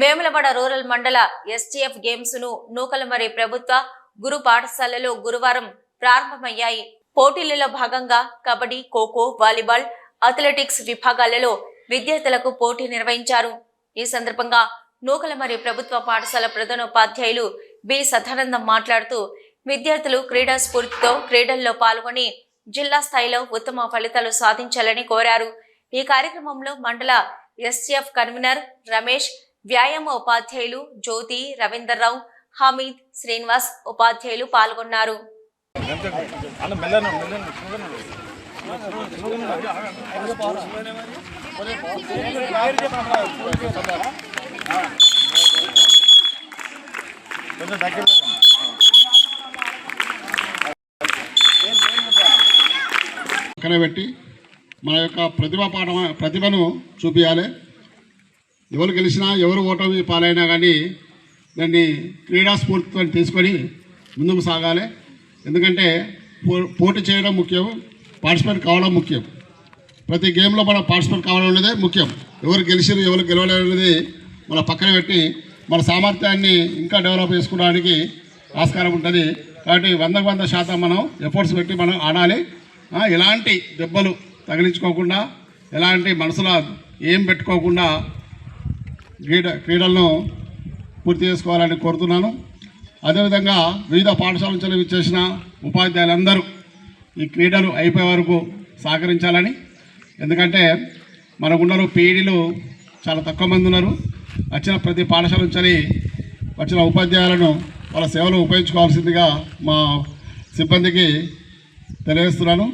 మేములపడ rural మండల STF గేమ్స్ను Nukalamarri ప్రభుత్వ గురు పాఠశాలలో గురువారం ప్రారంభమయ్యాయి. పోటీలలో భాగంగా కబడ్డీ ఖోఖో వాలీబాల్ అథ్లెటిక్స్ విభాగాలలో విద్యార్థులకు పోటీ నిర్వహించారు. ఈ సందర్భంగా నూకలమరి ప్రభుత్వ పాఠశాల ప్రధానోపాధ్యాయులు బి. సదానందం మాట్లాడుతూ విద్యార్థులు క్రీడా స్ఫూర్తితో క్రీడల్లో పాల్గొని జిల్లా స్థాయిలో ఉత్తమ ఫలితాలు సాధించాలని కోరారు. ఈ కార్యక్రమంలో మండల ఎస్సీఎఫ్ కన్వీనర్ రమేష్ వ్యాయామ ఉపాధ్యాయులు జ్యోతి రవీందర్రావు హమీద్ శ్రీనివాస్ ఉపాధ్యాయులు పాల్గొన్నారు. అన్న కొంచెం దగ్గర పక్కన పెట్టి మన యొక్క ప్రతిభ పాఠ ప్రతిభను చూపించాలి ఎవరు గెలిచినా ఎవరు ఓటమి పాలైనా కానీ దాన్ని క్రీడాస్ఫూర్తితో తీసుకొని ముందుకు సాగాలి. ఎందుకంటే పో- పోటీ చేయడం ముఖ్యం పార్టిసిపేట్ కావడం ముఖ్యం. ప్రతి గేమ్లో మనం పార్టిసిపేట్ కావడం అనేది ముఖ్యం. ఎవరు గెలిచిరు ఎవరు గెలవలేదు అనేది మన పక్కన పెట్టి మన సామర్థ్యాన్ని ఇంకా డెవలప్ చేసుకోవడానికి ఆస్కారం ఉంటుంది. కాబట్టి వందకు వంద శాతం మనం ఎఫర్ట్స్ పెట్టి మనం ఆడాలి. ఎలాంటి దెబ్బలు తగిలించుకోకుండా ఎలాంటి మనసులో ఏం పెట్టుకోకుండా క్రీడ క్రీడలను పూర్తి చేసుకోవాలని కోరుతున్నాను. అదేవిధంగా వివిధ పాఠశాల నుంచి విచ్చేసిన ఉపాధ్యాయులందరూ ఈ క్రీడలు అయిపోయే వరకు సహకరించాలని. ఎందుకంటే మనకున్నారు పీఈడీలు చాలా తక్కువ మంది ఉన్నారు. వచ్చిన ప్రతి పాఠశాల నుంచి వచ్చిన ఉపాధ్యాయులను వాళ్ళ సేవలు ఉపయోగించుకోవాల్సిందిగా మా సిబ్బందికి తెలియజేస్తున్నాను.